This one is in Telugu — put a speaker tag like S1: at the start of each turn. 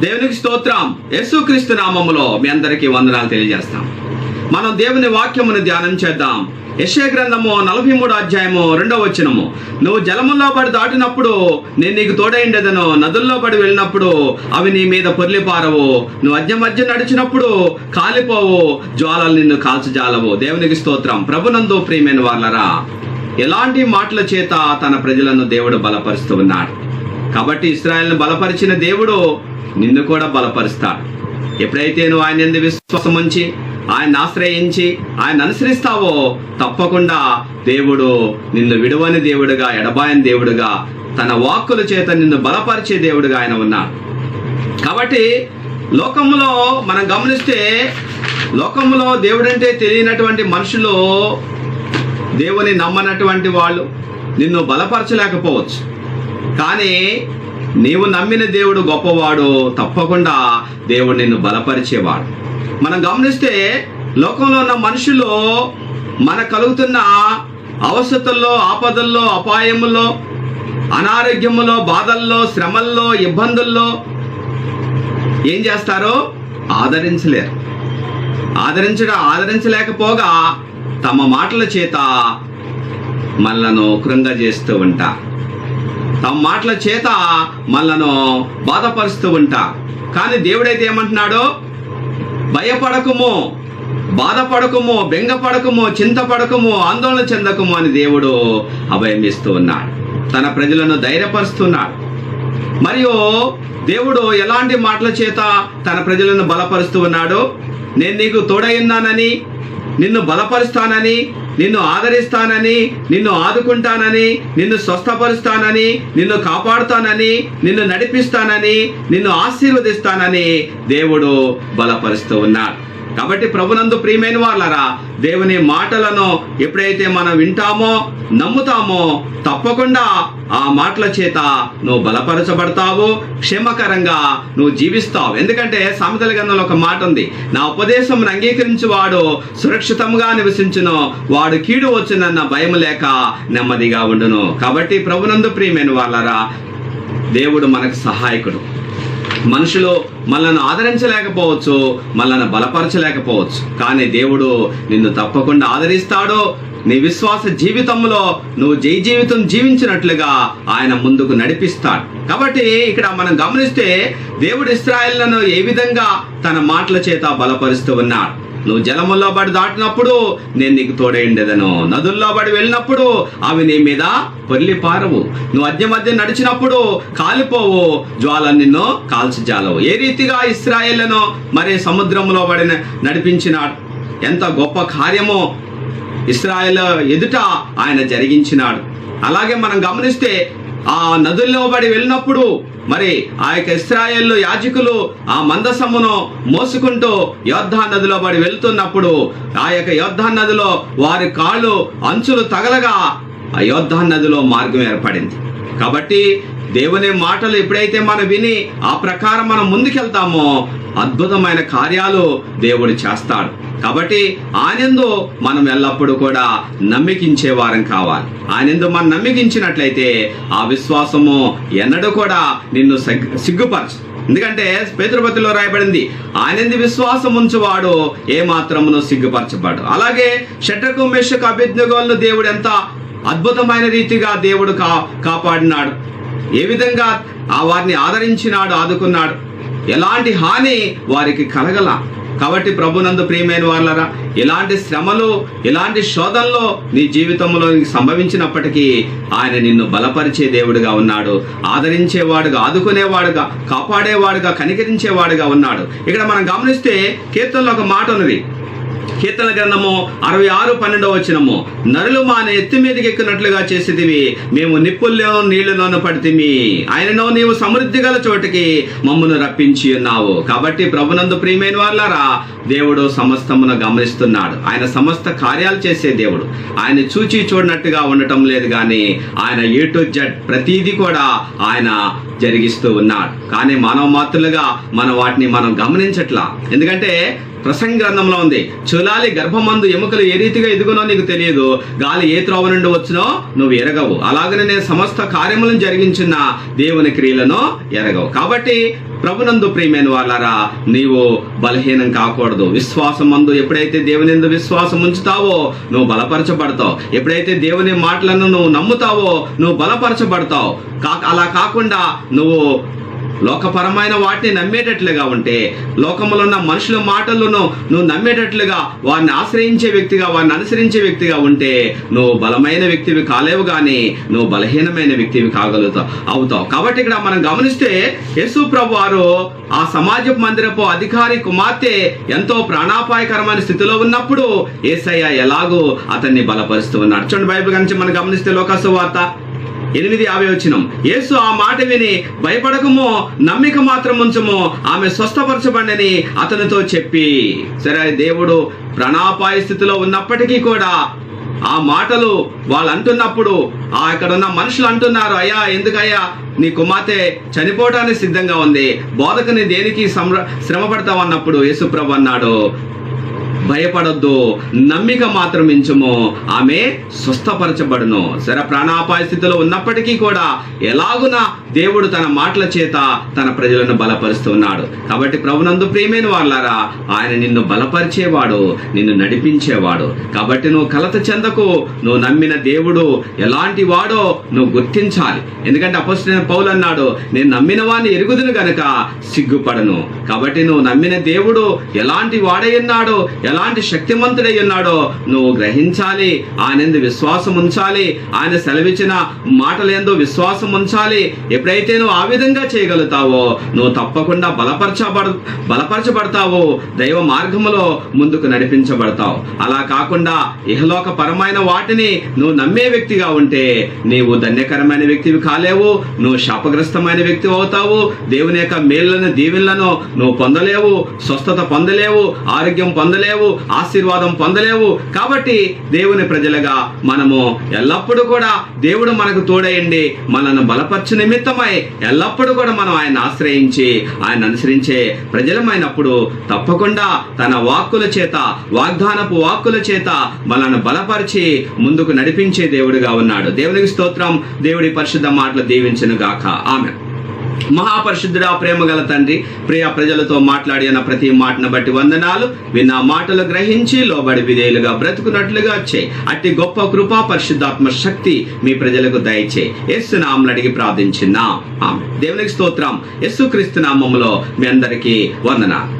S1: దేవునికి స్తోత్రం. యేసుక్రీస్తు నామములో మీ అందరికీ వందనాలు తెలియజేస్తాం. మనం దేవుని వాక్యమును ధ్యానం చేద్దాం. యశ్య గ్రంథము నలభై మూడు అధ్యాయము రెండవ వచనము. నువ్వు జలముల్లో పడి దాటినప్పుడు నేను నీకు తోడైండేదను నదుల్లో పడి వెళ్ళినప్పుడు అవి నీ మీద పొర్లిపారవు. నువ్వు మధ్య మధ్య నడిచినప్పుడు కాలిపోవు. జ్వాలలు నిన్ను కాల్చజాలవు. దేవునికి స్తోత్రం. ప్రభునందు ప్రియమైన వాళ్ళరా ఎలాంటి మాటల చేత తన ప్రజలను దేవుడు బలపరుస్తూ ఉన్నాడు కాబట్టి ఇస్రాయల్ని బలపరిచిన దేవుడు నిన్ను కూడా బలపరుస్తాడు. ఎప్పుడైతే నువ్వు ఆయన ఎందు విశ్వాసం ఉంచి ఆయన ఆశ్రయించి ఆయన అనుసరిస్తావో తప్పకుండా దేవుడు నిన్ను విడువని దేవుడుగా ఎడబాయని దేవుడుగా తన వాక్కుల చేత నిన్ను బలపరిచే దేవుడుగా ఆయన ఉన్నాడు. కాబట్టి లోకంలో మనం గమనిస్తే లోకంలో దేవుడంటే తెలియనటువంటి మనుషులు దేవుని నమ్మనటువంటి వాళ్ళు నిన్ను బలపరచలేకపోవచ్చు. కానీ నీవు నమ్మిన దేవుడు గొప్పవాడు తప్పకుండా దేవుడు నిన్ను బలపరిచేవాడు. మనం గమనిస్తే లోకంలో ఉన్న మనుషులు మన కలుగుతున్న అవసతుల్లో ఆపదల్లో అపాయముల్లో అనారోగ్యములో బాధల్లో శ్రమల్లో ఇబ్బందుల్లో ఏం చేస్తారో? ఆదరించలేరు. ఆదరించడం ఆదరించలేకపోగా తమ మాటల చేత మనలను కృంగజేస్తూ ఉంటా. తమ మాటల చేత మనలను బాధపరుస్తూ ఉంటా. కానీ దేవుడైతే ఏమంటున్నాడో? భయపడకము బాధపడకము బెంగపడకము చింతపడకము ఆందోళన చెందకము అని దేవుడు అభయం ఇస్తూ ఉన్నాడు. తన ప్రజలను ధైర్యపరుస్తున్నాడు. మరియు దేవుడు ఎలాంటి మాటల చేత తన ప్రజలను బలపరుస్తూ ఉన్నాడు? నేను నీకు తోడైన్నానని నిన్ను బలపరుస్తానని నిన్ను ఆదరిస్తానని నిన్ను ఆదుకుంటానని నిన్ను స్వస్థపరుస్తానని నిన్ను కాపాడుతానని నిన్ను నడిపిస్తానని నిన్ను ఆశీర్వదిస్తానని దేవుడు బలపరుస్తూ ఉన్నాడు కాబట్టి ప్రభునందు ప్రియమైన వాళ్ళరా దేవుని మాటలను ఎప్పుడైతే మనం వింటామో నమ్ముతామో తప్పకుండా ఆ మాటల చేత నువ్వు బలపరచబడతావు క్షేమకరంగా నువ్వు జీవిస్తావు. ఎందుకంటే సామెతల గంధంలో ఒక మాట ఉంది నా ఉపదేశం అంగీకరించువాడు సురక్షితంగా నివసించును వాడు కీడు వచ్చునన్న భయం లేక నెమ్మదిగా ఉండును. కాబట్టి ప్రభునందు ప్రియమైన వాళ్ళరా దేవుడు మనకు సహాయకుడు. మనుషులు మనల్ని ఆదరించలేకపోవచ్చు మనల్ని బలపరచలేకపోవచ్చు. కానీ దేవుడు నిన్ను తప్పకుండా ఆదరిస్తాడు. నీ విశ్వాస జీవితంలో నువ్వు జై జీవితం జీవించినట్లుగా ఆయన ముందుకు నడిపిస్తాడు. కాబట్టి ఇక్కడ మనం గమనిస్తే దేవుడు ఇస్రాయల్లను ఏ విధంగా తన మాటల చేత బలపరుస్తూ ఉన్నాడు. నువ్వు జలముల్లో పడి దాటినప్పుడు నేను నీకు తోడైండేదను నదుల్లో పడి వెళ్ళినప్పుడు అవి నీ మీద పొర్లి పారవు. నువ్వు మధ్య మధ్య నడిచినప్పుడు కాలిపోవు. జ్వాల నిన్ను కాల్చజాలవు ఏ రీతిగా ఇస్రాయేళ్ళను మరి సముద్రంలో పడిన నడిపించినాడు ఎంత గొప్ప కార్యమో ఇస్రాయేల్ ఎదుట ఆయన జరిగించినాడు. అలాగే మనం గమనిస్తే ఆ నదుల్లో పడి వెళ్ళినప్పుడు మరి ఆ యొక్క ఇస్రాయేల్ యాజకులు ఆ మందసమును మోసుకుంటూ యోద్ధా నదిలో పడి వెళ్తున్నప్పుడు ఆ యొక్క యోద్ధా నదిలో వారి కాళ్ళు అంచులు తగలగా ఆ యోద్ధా నదిలో మార్గం ఏర్పడింది. కాబట్టి దేవుని మాటలు ఎప్పుడైతే మనం విని ఆ ప్రకారం మనం ముందుకెళ్తామో అద్భుతమైన కార్యాలు దేవుడు చేస్తాడు. కాబట్టి ఆనందో మనం ఎల్లప్పుడూ కూడా నమ్మికించే వారం కావాలి. ఆనందో మనం నమ్మికించినట్లయితే ఆ విశ్వాసము ఎన్నడూ కూడా నిన్ను సిగ్గు- సిగ్గుపరచు ఎందుకంటే పేతృపతిలో రాయబడింది ఆనంది విశ్వాసం ఉంచువాడు ఏ మాత్రమునో సిగ్గుపరచబడు అలాగే షట్రకు మెషకు అభిజ్ఞగోలను దేవుడు ఎంత అద్భుతమైన రీతిగా దేవుడు కా కాపాడినాడు. ఏ విధంగా ఆ వారిని ఆదరించినాడు ఆదుకున్నాడు. ఎలాంటి హాని వారికి కలగల. కాబట్టి ప్రభునందు ప్రియమైన వాళ్ళరా ఎలాంటి శ్రమలు ఎలాంటి శోధనలో నీ జీవితంలో సంభవించినప్పటికీ ఆయన నిన్ను బలపరిచే దేవుడుగా ఉన్నాడు ఆదరించేవాడుగా ఆదుకునేవాడుగా కాపాడేవాడుగా కనికరించేవాడుగా ఉన్నాడు. ఇక్కడ మనం గమనిస్తే కీర్తనలో ఒక మాట ఉన్నది. కీర్తన గ్రంథము అరవై ఆరు పన్నెండవ వచ్చినము నరులు మాన ఎత్తి మీదకి ఎక్కినట్లుగా చేసేదివి. మేము నిప్పుల్లో నీళ్ళలోను పడితిమి. ఆయనను నీవు సమృద్ధి గల చోటికి మమ్మను రప్పించి ఉన్నావు. కాబట్టి ప్రభునందు ప్రియమైన వాళ్ళారా దేవుడు సమస్తమును గమనిస్తున్నాడు. ఆయన సమస్త కార్యాలు చేసే దేవుడు. ఆయన చూచి చూడనట్టుగా ఉండటం లేదు కానీ ఆయన ఏ టు జడ్ ప్రతిదీ కూడా ఆయన జరిగిస్తూ ఉన్నాడు. కానీ మనం మాత్రులుగా మన వాటిని మనం గమనించట్లా. ఎందుకంటే ప్రసంగ గ్రంథంలో ఉంది. చులాలి గర్భమందు ఎముకలు ఏ రీతిగా ఎదుగునో నీకు తెలియదు. గాలి ఏ త్రోవ నుండి వచ్చినో నువ్వు ఎరగవు. అలాగనే నేను సమస్త కార్యములను జరిగించిన దేవుని క్రియలను ఎరగవు. కాబట్టి ప్రభునందు ప్రియమైన వాళ్ళారా నీవు బలహీనం కాకూడదు. విశ్వాసం అందు ఎప్పుడైతే దేవుని ఎందు విశ్వాసం ఉంచుతావో నువ్వు బలపరచబడతావు. ఎప్పుడైతే దేవుని మాటలను నువ్వు నమ్ముతావో నువ్వు బలపరచబడతావు. కా అలా కాకుండా నువ్వు లోకపరమైన వాటిని నమ్మేటట్లుగా ఉంటే లోకములో ఉన్న మనుషుల మాటలను నువ్వు నమ్మేటట్లుగా వారిని ఆశ్రయించే వ్యక్తిగా వారిని అనుసరించే వ్యక్తిగా ఉంటే నువ్వు బలమైన వ్యక్తివి కాలేవు కానీ నువ్వు బలహీనమైన వ్యక్తివి కాగలుగుతావు అవుతావు. కాబట్టి ఇక్కడ మనం గమనిస్తే యేసు ప్రభు వారు ఆ సమాజపు మందిరపు అధికారి కుమార్తె ఎంతో ప్రాణాపాయకరమైన స్థితిలో ఉన్నప్పుడు ఏసయ్య ఎలాగో అతన్ని బలపరుస్తూ ఉన్నాడు. చూడండి బైబిల్ గురించి మనం గమనిస్తే లోకాసు వార్త ఎనిమిది యాభై వచ్చినం. యేసు ఆ మాట విని భయపడకము నమ్మిక మాత్రం ఉంచము ఆమె స్వస్థపరచబండని అతనితో చెప్పి సరే దేవుడు ప్రాణాపాయ స్థితిలో ఉన్నప్పటికీ కూడా ఆ మాటలు వాళ్ళు అంటున్నప్పుడు ఆ ఇక్కడ ఉన్న మనుషులు అంటున్నారు అయ్యా ఎందుకయ్యా నీ కుమార్తె చనిపోవడానికి సిద్ధంగా ఉంది బోధకుని దేనికి సంర శ్రమ పడతావు? అన్నప్పుడు యేసుప్రభు అన్నాడు భయపడొద్దు. నమ్మిక మాత్రం ఇంచుము ఆమె స్వస్థపరచబడును. సరే ప్రాణాపాయ స్థితిలో ఉన్నప్పటికీ కూడా ఎలాగున దేవుడు తన మాటల చేత తన ప్రజలను బలపరుస్తున్నాడు. కాబట్టి ప్రభునందు ప్రేమైన వాళ్ళారా ఆయన నిన్ను బలపరిచేవాడు నిన్ను నడిపించేవాడు. కాబట్టి నువ్వు కలత చెందకు నువ్వు నమ్మిన దేవుడు ఎలాంటి వాడో నువ్వు గుర్తించాలి. ఎందుకంటే అపోజిట్ పౌలు అన్నాడు నేను నమ్మిన వాడిని ఎరుగుదును గనక సిగ్గుపడను. కాబట్టి నువ్వు నమ్మిన దేవుడు ఎలాంటి వాడై ఉన్నాడో ఎలాంటి శక్తిమంతుడై ఉన్నాడో నువ్వు గ్రహించాలి. ఆయన విశ్వాసం ఉంచాలి. ఆయన సెలవిచ్చిన మాటలేందో విశ్వాసం ఉంచాలి. ఎప్పుడైతే నువ్వు ఆ విధంగా చేయగలుగుతావో నువ్వు తప్పకుండా బలపరచబడ బలపరచబడతావో. దైవ మార్గములో ముందుకు నడిపించబడతావు. అలా కాకుండా ఇహలోక పరమైన వాటిని నువ్వు నమ్మే వ్యక్తిగా ఉంటే నీవు ధన్యకరమైన వ్యక్తివి కాలేవు. నువ్వు శాపగ్రస్తమైన వ్యక్తి అవుతావు. దేవుని యొక్క మేళ్ళను దీవెనలను నువ్వు పొందలేవు. స్వస్థత పొందలేవు. ఆరోగ్యం పొందలేవు. ఆశీర్వాదం పొందలేవు. కాబట్టి దేవుని ప్రజలుగా మనము ఎల్లప్పుడూ కూడా దేవుడు మనకు తోడయండి. మనల్ని బలపరచు నిమిత్తమై ఎల్లప్పుడూ కూడా మనం ఆయన ఆశ్రయించి ఆయన అనుసరించే ప్రజలమైనప్పుడు తప్పకుండా తన వాక్కుల చేత వాగ్దానపు వాక్కుల చేత మనల్ని బలపరిచి ముందుకు నడిపించే దేవుడిగా ఉన్నాడు. దేవునికి స్తోత్రం. దేవుడి పరిశుద్ధ మాటలు దీవించను గాక ఆమె మహాపరిశుద్ధుడా ప్రేమ గల తండ్రి ప్రియ ప్రజలతో మాట్లాడి అన్న ప్రతి మాటను బట్టి వందనాలు. విన్న మాటలు గ్రహించి లోబడి విధేయులుగా బ్రతుకున్నట్లుగా వచ్చే అట్టి గొప్ప కృపా పరిశుద్ధాత్మ శక్తి మీ ప్రజలకు దయచే ఎస్సు నామలు అడిగి ప్రార్థించిన. ఆమె దేవునికి స్తోత్రం. యేసు క్రీస్తు నామములో మీ అందరికీ వందనాలు.